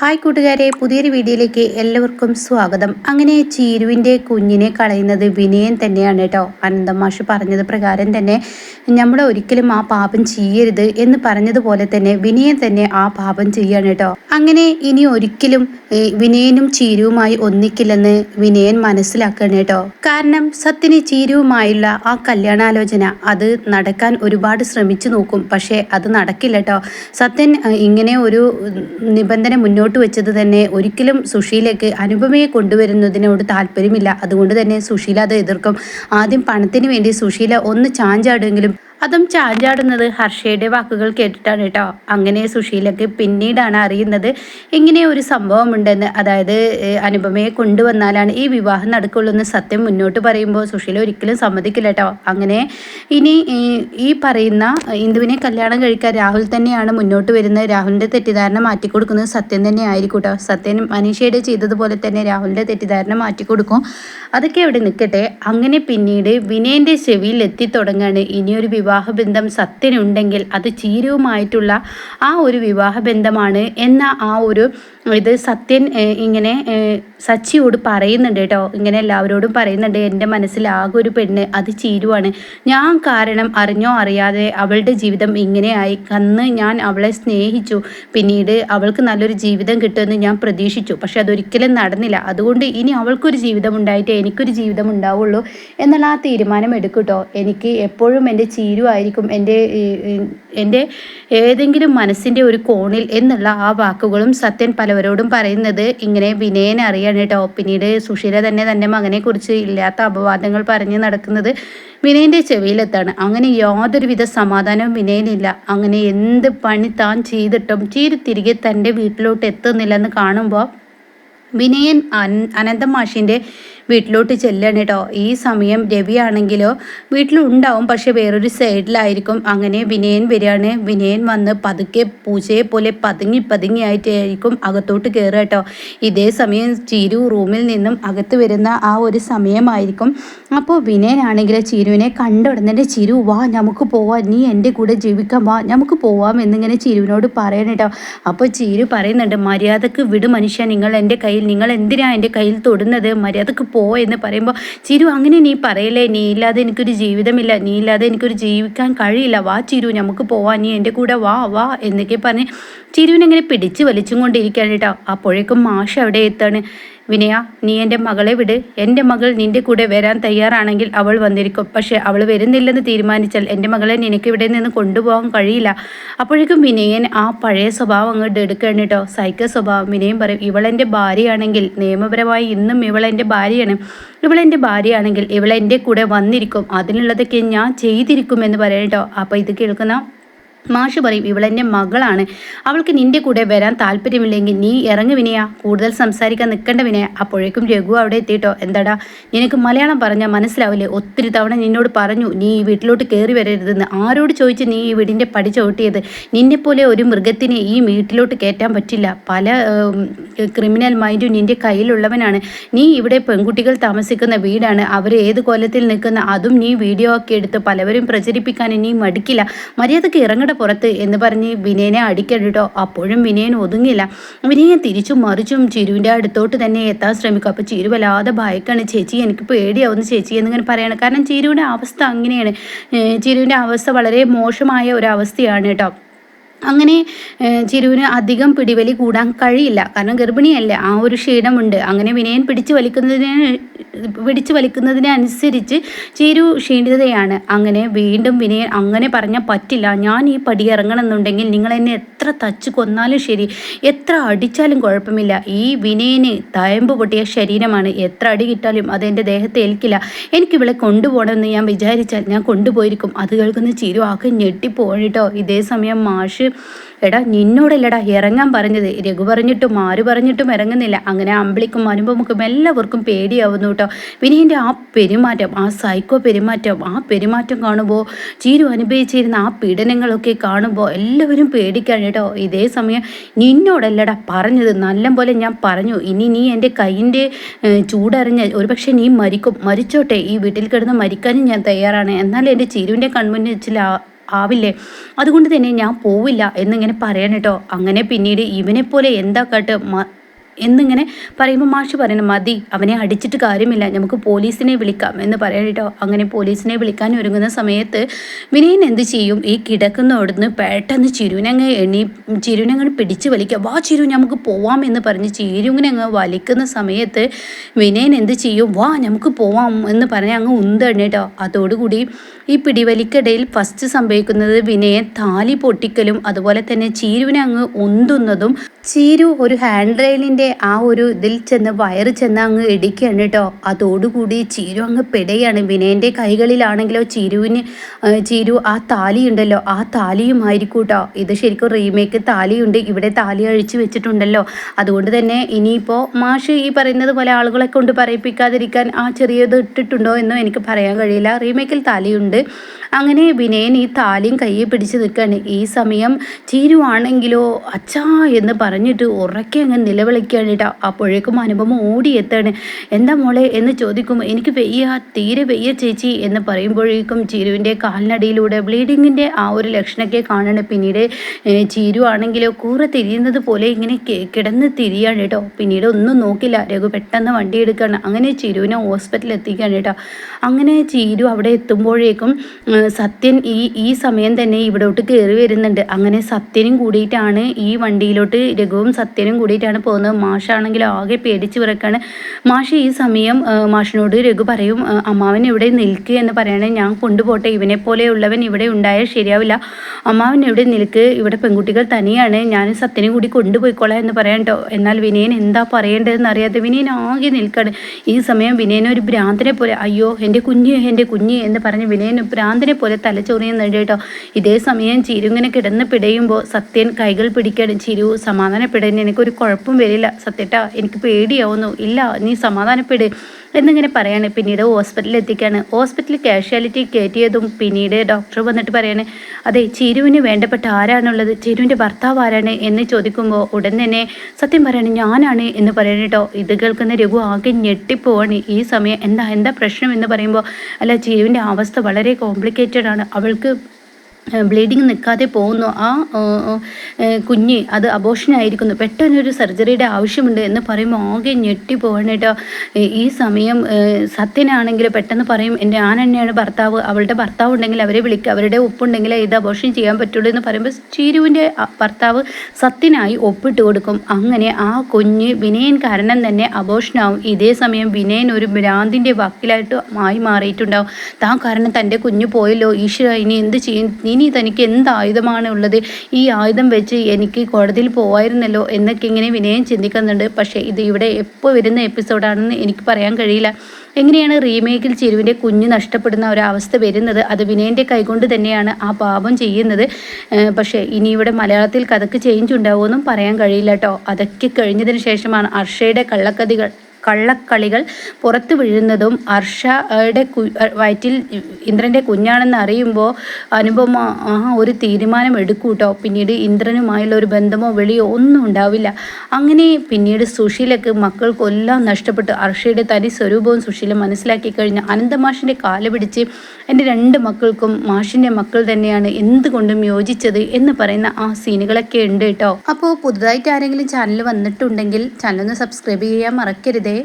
Hi കൂട്ടുകാരെ പുതിയൊരു വീഡിയോയിലേക്ക് എല്ലാവർക്കും സ്വാഗതം. അങ്ങനെ ചീരുവിന്റെ കുഞ്ഞിനെ കളയുന്നത് വിനയൻ തന്നെയാണ് കേട്ടോ. അനന്തം മാഷ് പറഞ്ഞത് പ്രകാരം തന്നെ നമ്മൾ ഒരിക്കലും ആ പാപം ചെയ്യരുത് എന്ന് പറഞ്ഞതുപോലെ തന്നെ വിനയൻ തന്നെ ആ പാപം ചെയ്യാണ് കേട്ടോ. അങ്ങനെ ഇനി ഒരിക്കലും വിനയനും ചീരുവുമായി ഒന്നിക്കില്ലെന്ന് വിനയൻ മനസ്സിലാക്കണം കേട്ടോ. കാരണം സത്യന് ചീരുവുമായുള്ള ആ കല്യാണാലോചന അത് നടക്കാൻ ഒരുപാട് ശ്രമിച്ചു നോക്കും. പക്ഷേ അത് നടക്കില്ല കേട്ടോ. സത്യൻ ഇങ്ങനെ ഒരു നിബന്ധന മുന്നോട്ട് മുന്നോട്ട് വെച്ചത് തന്നെ ഒരിക്കലും സുശീലയ്ക്ക് അനുപമയെ കൊണ്ടുവരുന്നതിനോട് താല്പര്യമില്ല. അതുകൊണ്ട് തന്നെ സുശീല അത് എതിർക്കും. ആദ്യം പണത്തിന് വേണ്ടി സുശീല ഒന്ന് ചാഞ്ചാടുമെങ്കിലും അതും ചാഞ്ചാടുന്നത് ഹർഷയുടെ വാക്കുകൾ കേട്ടിട്ടാണ് കേട്ടോ. അങ്ങനെ സുശീലക്ക് പിന്നീടാണ് അറിയുന്നത് ഇങ്ങനെ ഒരു സംഭവം ഉണ്ടെന്ന് അതായത് അനുപമയെ കൊണ്ടുവന്നാലാണ് ഈ വിവാഹം നടക്കുള്ളൂ എന്ന് സത്യം മുന്നോട്ട് പറയുമ്പോൾ സുശീല ഒരിക്കലും സമ്മതിക്കില്ല കേട്ടോ. അങ്ങനെ ഇനി ഈ പറയുന്ന ഇന്ദുവിനെ കല്യാണം കഴിക്കാൻ രാഹുൽ തന്നെയാണ് മുന്നോട്ട് വരുന്നത്. രാഹുലിന്റെ തെറ്റിദ്ധാരണ മാറ്റിക്കൊടുക്കുന്നത് സത്യം തന്നെ ആയിരിക്കും കേട്ടോ. സത്യൻ മനീഷയുടെ ചെയ്തതുപോലെ തന്നെ രാഹുലിന്റെ തെറ്റിദ്ധാരണ മാറ്റിക്കൊടുക്കും. അതൊക്കെ അവിടെ നിൽക്കട്ടെ. അങ്ങനെ പിന്നീട് വിനയന്റെ ചെവിയിൽ എത്തിത്തുടങ്ങാണ് ഇനിയൊരു വിവാഹം വിവാഹബന്ധം സത്യനുണ്ടെങ്കിൽ അത് ചീരവുമായിട്ടുള്ള ആ ഒരു വിവാഹബന്ധമാണ് എന്ന ആ ഒരു ഇത് സത്യൻ ഇങ്ങനെ സച്ചിയോട് പറയുന്നുണ്ട് കേട്ടോ. ഇങ്ങനെ എല്ലാവരോടും പറയുന്നുണ്ട് എന്റെ മനസ്സിൽ ആകെ ഒരു പെണ്ണ് അത് ചീരുവാണ്. ഞാൻ കാരണം അറിഞ്ഞോ അറിയാതെ അവളുടെ ജീവിതം ഇങ്ങനെയായി. കന്ന് ഞാൻ അവളെ സ്നേഹിച്ചു. പിന്നീട് അവൾക്ക് നല്ലൊരു ജീവിതം കിട്ടുമെന്ന് ഞാൻ പ്രതീക്ഷിച്ചു. പക്ഷെ അതൊരിക്കലും നടന്നില്ല. അതുകൊണ്ട് ഇനി അവൾക്കൊരു ജീവിതം ഉണ്ടായിട്ട് എനിക്കൊരു ജീവിതം ഉണ്ടാവുള്ളൂ എന്നുള്ള ആ തീരുമാനം എടുക്കൂട്ടോ എനിക്ക് എപ്പോഴും എന്റെ ചീരുവായിരിക്കും എന്റെ എന്റെ ഏതെങ്കിലും മനസ്സിന്റെ ഒരു കോണിൽ എന്നുള്ള ആ വാക്കുകളും സത്യൻ പലവരോടും പറയുന്നത് ഇങ്ങനെ വിനയനെ അറിയാണ് കേട്ടോ. പിന്നീട് സുശീല തന്നെ തന്റെ മകനെക്കുറിച്ച് ഇല്ലാത്ത അപവാദങ്ങൾ പറഞ്ഞ് നടക്കുന്നത് വിനയന്റെ ചെവിയിലെത്താണ്. അങ്ങനെ യാതൊരുവിധ സമാധാനവും വിനയനില്ല. അങ്ങനെ എന്ത് പണി താൻ ചെയ്തിട്ടും ചീരി തിരികെ തന്റെ വീട്ടിലോട്ട് എത്തുന്നില്ലെന്ന് കാണുമ്പോൾ വിനയൻ അനന്തം മാഷിന്റെ വീട്ടിലോട്ട് ചെല്ലാണ് കേട്ടോ ഈ സമയം രവിയാണെങ്കിലോ വീട്ടിലുണ്ടാവും പക്ഷെ വേറൊരു സൈഡിലായിരിക്കും. അങ്ങനെ വിനയൻ വരികയാണ്. വിനയൻ വന്ന് പതുക്കെ പൂജയെ പോലെ പതുങ്ങി പതുങ്ങിയായിട്ടായിരിക്കും അകത്തോട്ട് കയറുക കേട്ടോ ഇതേ സമയം ചീരു റൂമിൽ നിന്നും അകത്ത് വരുന്ന ആ ഒരു സമയമായിരിക്കും. അപ്പോൾ വിനയനാണെങ്കിൽ ചീരുവിനെ കണ്ട ഉടനെ ചിരു വാ നമുക്ക് പോവാം. നീ എന്റെ കൂടെ ജീവിക്കാം. വാ നമുക്ക് പോവാം എന്നിങ്ങനെ ചിരുവിനോട് പറയണം കേട്ടോ അപ്പോൾ ചിരു പറയുന്നുണ്ട് മര്യാദയ്ക്ക് വിട് മനുഷ്യ. നിങ്ങൾ എന്റെ കയ്യിൽ നിങ്ങൾ എന്തിനാണ് എന്റെ കയ്യിൽ തൊടുന്നത്? മര്യാദയ്ക്ക് എന്ന് പറയുമ്പോൾ ചിരു അങ്ങനെ നീ പറയലേ നീ ഇല്ലാതെ എനിക്കൊരു ജീവിതമില്ല. നീ ഇല്ലാതെ എനിക്കൊരു ജീവിക്കാൻ കഴിയില്ല. വാ ചിരു നമുക്ക് പോവാ. നീ എന്റെ കൂടെ വാ വാ എന്നൊക്കെ പറഞ്ഞ് ചിരുവിനെങ്ങനെ പിടിച്ച് വലിച്ചും കൊണ്ടിരിക്കുകയാണ് കേട്ടോ. അപ്പോഴേക്കും മാഷ് അവിടെ എത്താണ്? വിനയ നീ എന്റെ മകളെ വിട്. എന്റെ മകൾ നിന്റെ കൂടെ വരാൻ തയ്യാറാണെങ്കിൽ അവൾ വന്നിരിക്കും. പക്ഷേ അവൾ വരുന്നില്ലെന്ന് തീരുമാനിച്ചാൽ എന്റെ മകളെ നിനക്ക് ഇവിടെ നിന്ന് കൊണ്ടുപോകാൻ കഴിയില്ല. അപ്പോഴേക്കും വിനയൻ ആ പഴയ സ്വഭാവം അങ്ങോട്ട് എടുക്കുകയാണ് കേട്ടോ. സൈക്ക സ്വഭാവം. വിനയം പറയും ഇവളെന്റെ ഭാര്യയാണെങ്കിൽ നിയമപരമായി ഇന്നും ഇവളെന്റെ ഭാര്യയാണ്. ഇവളെന്റെ ഭാര്യയാണെങ്കിൽ ഇവളെന്റെ കൂടെ വന്നിരിക്കും. അതിനുള്ളതൊക്കെ ഞാൻ ചെയ്തിരിക്കും എന്ന് പറയാം കേട്ടോ. അപ്പോൾ ഇത് കേൾക്കുന്ന മാഷ് പറയും ഇവളെന്റെ മകളാണ്. അവൾക്ക് നിന്റെ കൂടെ വരാൻ താല്പര്യമില്ലെങ്കിൽ നീ ഇറങ്ങി വിനയാ. കൂടുതൽ സംസാരിക്കാൻ നിൽക്കേണ്ട വിനയ. അപ്പോഴേക്കും രഘു അവിടെ എത്തിയിട്ടോ എന്താടാ? നിനക്ക് മലയാളം പറഞ്ഞാൽ മനസ്സിലാവില്ലേ? ഒത്തിരി തവണ നിന്നോട് പറഞ്ഞു നീ ഈ വീട്ടിലോട്ട് കയറി വരരുതെന്ന്. ആരോട് ചോദിച്ച് നീ ഈ വീടിന്റെ പടി ചവിട്ടിയത്? നിന്നെപ്പോലെ ഒരു മൃഗത്തിനെ ഈ വീട്ടിലോട്ട് കയറ്റാൻ പറ്റില്ല. പല ക്രിമിനൽ മൈൻഡും നിന്റെ കയ്യിലുള്ളവനാണ്. നീ ഇവിടെ പെൺകുട്ടികൾ താമസിക്കുന്ന വീടാണ്. അവർ ഏത് കൊല്ലത്തിൽ നിൽക്കുന്ന അതും നീ വീഡിയോ ആക്കി എടുത്ത് പലവരും പ്രചരിപ്പിക്കാൻ നീ മടിക്കില്ല. മര്യാദയ്ക്ക് ഇറങ്ങണം നിങ്ങളുടെ പുറത്ത് എന്ന് പറഞ്ഞ് വിനയനെ അടിക്കടിട്ടോ അപ്പോഴും വിനയൻ ഒതുങ്ങില്ല വിനയൻ തിരിച്ചും മറിച്ചും ചിരുവിന്റെ അടുത്തോട്ട് തന്നെ എത്താൻ ശ്രമിക്കും. അപ്പോൾ ചിരു വല്ലാതെ ഭയക്കാണ്. ചേച്ചി എനിക്ക് പേടിയാവുന്നു ചേച്ചി എന്നിങ്ങനെ പറയാണ്. കാരണം ചിരുവിന്റെ അവസ്ഥ അങ്ങനെയാണ്. ചിരുവിന്റെ അവസ്ഥ വളരെ മോശമായ ഒരു അവസ്ഥയാണ് കേട്ടോ. അങ്ങനെ ചിരുവിന് അധികം പിടിവലി കൂടാൻ കഴിയില്ല. കാരണം ഗർഭിണിയല്ലേ ആ ഒരു ക്ഷീണമുണ്ട്. അങ്ങനെ വിനയൻ പിടിച്ചു വലിക്കുന്നതിന് പിടിച്ചു വലിക്കുന്നതിനനുസരിച്ച് ചിരു ക്ഷീണിതയാണ് അങ്ങനെ വീണ്ടും വിനയൻ അങ്ങനെ പറഞ്ഞാൽ പറ്റില്ല. ഞാൻ ഈ പടി ഇറങ്ങണമെന്നുണ്ടെങ്കിൽ നിങ്ങൾ എന്നെ എത്ര തച്ച് കൊന്നാലും ശരി എത്ര അടിച്ചാലും കുഴപ്പമില്ല. ഈ വിനയന് തയമ്പ് പൊട്ടിയ ശരീരമാണ്. എത്ര അടി കിട്ടാലും അത് എന്റെ ദേഹത്തെ ഏൽക്കില്ല. എനിക്കിവിടെ കൊണ്ടുപോകണമെന്ന് ഞാൻ വിചാരിച്ചാൽ ഞാൻ കൊണ്ടുപോയിരിക്കും. അത് കേൾക്കുന്ന ചിരു ആകെ ഞെട്ടിപ്പോയിട്ടോ ഇതേ സമയം മാഷ് എടാ നിന്നോടല്ലടാ ഇറങ്ങാൻ പറഞ്ഞത്. രഘു പറഞ്ഞിട്ടും ആര് പറഞ്ഞിട്ടും ഇറങ്ങുന്നില്ല. അങ്ങനെ അമ്പിളിക്കും അനുപമുക്കും എല്ലാവർക്കും പേടിയാവുന്നു കേട്ടോ. വിനീന്റെ ആ പെരുമാറ്റം ആ സൈക്കോ പെരുമാറ്റം ആ പെരുമാറ്റം കാണുമ്പോൾ ചീരു അനുഭവിച്ചിരുന്ന ആ പീഡനങ്ങളൊക്കെ കാണുമ്പോൾ എല്ലാവരും പേടിക്കാണ് കേട്ടോ. ഇതേ സമയം നിന്നോടല്ലടാ പറഞ്ഞത് നല്ല പോലെ ഞാൻ പറഞ്ഞു. ഇനി നീ എന്റെ കൈയിന്റെ ചൂടറിഞ്ഞ ഒരുപക്ഷെ നീ മരിക്കും. മരിച്ചോട്ടെ ഈ വീട്ടിൽ കിടന്ന് മരിക്കാനും ഞാൻ തയ്യാറാണ്. എന്നാൽ എന്റെ ചീരുവിന്റെ കൺമുന്നിൽ ആവില്ലേ? അതുകൊണ്ട് തന്നെ ഞാൻ പോവില്ല എന്നിങ്ങനെ പറയാൻ കേട്ടോ. അങ്ങനെ പിന്നീട് ഇവനെപ്പോലെ എന്താ കാട്ട്? എന്നിങ്ങനെ പറയുമ്പോൾ മാഷ് പറയുന്നു മതി അവനെ അടിച്ചിട്ട് കാര്യമില്ല നമുക്ക് പോലീസിനെ വിളിക്കാം. എന്ന് പറയാൻ കേട്ടോ അങ്ങനെ പോലീസിനെ വിളിക്കാൻ ഒരുങ്ങുന്ന സമയത്ത് വിനയൻ എന്ത് ചെയ്യും? ഈ കിടക്കുന്ന അവിടുന്ന് പെട്ടെന്ന് ചിരുവിനങ്ങ് എണ്ണി ചിരുവിനങ്ങ് പിടിച്ച് വലിക്കുക. വാ ചിരു നമുക്ക് പോവാം എന്ന് പറഞ്ഞ് ചിരുവിനങ്ങ് വലിക്കുന്ന സമയത്ത് വിനയൻ എന്ത് ചെയ്യും? വാ നമുക്ക് പോവാം എന്ന് പറഞ്ഞ് അങ്ങ് ഉന്തണ്ണിട്ടോ. അതോടുകൂടി ഈ പിടിവലിക്കിടയിൽ ഫസ്റ്റ് സംഭവിക്കുന്നത് വിനയൻ താലി പൊട്ടിക്കലും അതുപോലെ തന്നെ ചീരുവിനെ അങ്ങ് ഉന്തുന്നതും ചീരു ഒരു ഹാൻഡ് റെയിലിന്റെ ആ ഒരു ഇതിൽ ചെന്ന് വയറ് ചെന്ന് അങ്ങ് ഇടിക്കുകയാണ് കേട്ടോ. അതോടുകൂടി ചീരു അങ്ങ് പെടയാണ്. വിനയന്റെ കൈകളിലാണെങ്കിലോ ചീരുവിന് ചീരു ആ താലി ഉണ്ടല്ലോ ആ താലിയുമായിരിക്കും കേട്ടോ. ഇത് ശരിക്കും റീമേക്ക് താലിയുണ്ട്. ഇവിടെ താലി അഴിച്ചു വെച്ചിട്ടുണ്ടല്ലോ. അതുകൊണ്ട് തന്നെ ഇനിയിപ്പോൾ മാഷ് ഈ പറയുന്നത് പോലെ ആളുകളെ കൊണ്ട് പറയിപ്പിക്കാതിരിക്കാൻ ആ ചെറിയത് ഇട്ടിട്ടുണ്ടോ എന്നോ എനിക്ക് പറയാൻ കഴിയില്ല. റീമേക്കിൽ താലിയുണ്ട്. അങ്ങനെ വിനയൻ ഈ താലിയും കയ്യെ പിടിച്ച് നിൽക്കുകയാണ്. ഈ സമയം ചീരുവാണെങ്കിലോ അച്ഛാ എന്ന് പറഞ്ഞിട്ട് ഉറക്കെ അങ്ങ് നിലവിളിക്കുകയാണ് കേട്ടോ അപ്പോഴേക്കും അനുപമ ഓടിയെത്താണ്. എന്താ മോളെ? എന്ന് ചോദിക്കും എനിക്ക് വെയ്യ തീരെ വെയ്യ ചേച്ചി എന്ന് പറയുമ്പോഴേക്കും ചീരുവിന്റെ കാലിനടിയിലൂടെ ബ്ലീഡിങ്ങിന്റെ ആ ഒരു ലക്ഷണമൊക്കെ കാണണം. പിന്നീട് ചീരു ആണെങ്കിലോ കൂറ തിരിയുന്നത് പോലെ ഇങ്ങനെ കിടന്ന് തിരിയാണ് കേട്ടോ. പിന്നീട് ഒന്നും നോക്കില്ല. രഘു പെട്ടെന്ന് വണ്ടി എടുക്കുകയാണ് അങ്ങനെ ചീരുവിനെ ഹോസ്പിറ്റലിൽ എത്തിക്കുകയാണ് കേട്ടോ. അങ്ങനെ ചീരു അവിടെ എത്തുമ്പോഴേക്കും സത്യൻ ഈ ഈ സമയം തന്നെ ഇവിടോട്ട് കയറി വരുന്നുണ്ട്. അങ്ങനെ സത്യനും കൂടിയിട്ടാണ് ഈ വണ്ടിയിലോട്ട് രഘുവും സത്യനും കൂടിയിട്ടാണ് പോകുന്നത്. മാഷാണെങ്കിൽ ആകെ പേടിച്ച് വിറക്കാണ്. മാഷ് ഈ സമയം മാഷിനോട് രഘു പറയും അമ്മാവൻ എവിടെ നിൽക്കുക എന്ന് പറയണേ. ഞാൻ കൊണ്ടുപോട്ടെ ഇവനെ പോലെയുള്ളവൻ ഇവിടെ ഉണ്ടായാൽ ശരിയാവില്ല. അമ്മാവൻ എവിടെ നിൽക്ക്? ഇവിടെ പെൺകുട്ടികൾ തനിയാണ്. ഞാൻ സത്യനെ കൂടി കൊണ്ടുപോയിക്കോളാം എന്ന് പറയാം കേട്ടോ എന്നാൽ വിനയൻ എന്താ പറയേണ്ടതെന്ന് അറിയാതെ വിനയൻ ആകെ നിൽക്കാണ്. ഈ സമയം വിനയൻ ഒരു ഭ്രാന്തനെ പോലെ അയ്യോ എന്റെ കുഞ്ഞ് എന്റെ കുഞ്ഞ് എന്ന് പറഞ്ഞ് വിനയൻ ഭ്രാന്തനെ പോലെ തലച്ചോറിയുന്നുണ്ട് കേട്ടോ ഇതേ സമയം ചിരു ഇങ്ങനെ കിടന്ന് പിടയുമ്പോൾ സത്യൻ കൈകൾ പിടിക്കണം. ചിരു സമാധാനപ്പെടാൻ എനിക്കൊരു കുഴപ്പം വരില്ല. സത്യട്ടാ എനിക്ക് പേടിയാവുന്നു. ഇല്ല നീ സമാധാനപ്പെട് എന്നിങ്ങനെ പറയാണ്. പിന്നീട് ഹോസ്പിറ്റലിൽ എത്തിക്കാണ് ഹോസ്പിറ്റലിൽ കാഷ്വാലിറ്റി കയറ്റിയതും പിന്നീട് ഡോക്ടർ വന്നിട്ട് പറയാണ് അതെ ചിരുവിന് വേണ്ടപ്പെട്ട ആരാണുള്ളത്? ചിരുവിന്റെ ഭർത്താവ് ആരാണ്? എന്ന് ചോദിക്കുമ്പോൾ ഉടൻ തന്നെ സത്യം പറയാണ് ഞാനാണ് എന്ന് പറയണം കേട്ടോ ഇത് കേൾക്കുന്ന രഘു ആകെ ഞെട്ടിപ്പോവാണ്. ഈ സമയം എന്താ എന്താ പ്രശ്നം എന്ന് പറയുമ്പോൾ അല്ല ചിരുവിന്റെ അവസ്ഥ വളരെ കോംപ്ലിക്കേറ്റഡ് ആണ്. അവൾക്ക് ബ്ലീഡിങ് നിൽക്കാതെ പോകുന്നു. ആ കുഞ്ഞ് അത് അബോഷനായിരിക്കുന്നു. പെട്ടെന്നൊരു സർജറിയുടെ ആവശ്യമുണ്ട് എന്ന് പറയുമ്പോൾ ആകെ ഞെട്ടി പോകണേട്ടോ ഈ സമയം സത്യനാണെങ്കിൽ പെട്ടെന്ന് പറയും എന്റെ ആൻ തന്നെയാണ് ഭർത്താവ്. അവളുടെ ഭർത്താവ് ഉണ്ടെങ്കിൽ അവരെ വിളിക്കുക അവരുടെ ഒപ്പുണ്ടെങ്കിൽ ഇത് അബോഷൻ ചെയ്യാൻ പറ്റുള്ളൂ എന്ന് പറയുമ്പോൾ ചീരുവിന്റെ ഭർത്താവ് സത്യനായി ഒപ്പിട്ട് കൊടുക്കും. അങ്ങനെ ആ കുഞ്ഞ് വിനയൻ കാരണം തന്നെ അബോഷനാവും. ഇതേ സമയം വിനയൻ ഒരു ഭ്രാന്തിന്റെ വക്കിലായിട്ട് ആയി മാറിയിട്ടുണ്ടാവും. താൻ കാരണം തന്റെ കുഞ്ഞ് പോയല്ലോ. ഈശ്വര ഇനി എന്ത് ചെയ്യും? ഇനി തനിക്ക് എന്ത് ആയുധമാണ് ഉള്ളത്? ഈ ആയുധം വെച്ച് എനിക്ക് കോടതിയിൽ പോവായിരുന്നല്ലോ എന്നൊക്കെ ഇങ്ങനെ വിനയം ചിന്തിക്കുന്നുണ്ട്. പക്ഷേ ഇത് ഇവിടെ എപ്പോൾ വരുന്ന എപ്പിസോഡാണെന്ന് എനിക്ക് പറയാൻ കഴിയില്ല. എങ്ങനെയാണ് റീമേക്കിൽ ചിരുവിന്റെ കുഞ്ഞ് നഷ്ടപ്പെടുന്ന ഒരവസ്ഥ വരുന്നത്? അത് വിനയന്റെ കൈകൊണ്ട് തന്നെയാണ് ആ പാപം ചെയ്യുന്നത്. പക്ഷേ ഇനി ഇവിടെ മലയാളത്തിൽ കഥക്ക് ചേഞ്ച് ഉണ്ടാവുമെന്നും പറയാൻ കഴിയില്ല കേട്ടോ. അതൊക്കെ കഴിഞ്ഞതിന് ശേഷമാണ് അർഷയുടെ കള്ളക്കഥകൾ. കള്ളക്കളികൾ പുറത്തു വീഴുന്നതും അർഷയുടെ വയറ്റിൽ ഇന്ദ്രന്റെ കുഞ്ഞാണെന്ന് അറിയുമ്പോൾ അനുപമ ആ ഒരു തീരുമാനം എടുക്കൂട്ടോ. പിന്നീട് ഇന്ദ്രനുമായുള്ള ഒരു ബന്ധമോ വെളിയോ ഒന്നും ഉണ്ടാവില്ല. അങ്ങനെ പിന്നീട് സുശീലക്ക് മക്കൾക്കെല്ലാം നഷ്ടപ്പെട്ട്. അർഷയുടെ തനി സ്വരൂപവും സുശീല മനസ്സിലാക്കി കഴിഞ്ഞ അനന്തമാഷിന്റെ കാല പിടിച്ച് എന്റെ രണ്ട് മക്കൾക്കും മാഷിന്റെ മക്കൾ തന്നെയാണ്. എന്തുകൊണ്ടും യോജിച്ചത്? എന്ന് പറയുന്ന ആ സീനുകളൊക്കെ ഉണ്ട് കേട്ടോ. അപ്പോൾ പുതുതായിട്ട് ആരെങ്കിലും ചാനൽ വന്നിട്ടുണ്ടെങ്കിൽ ചാനൽ ഒന്ന് സബ്സ്ക്രൈബ് ചെയ്യാൻ മറക്കരുതേ.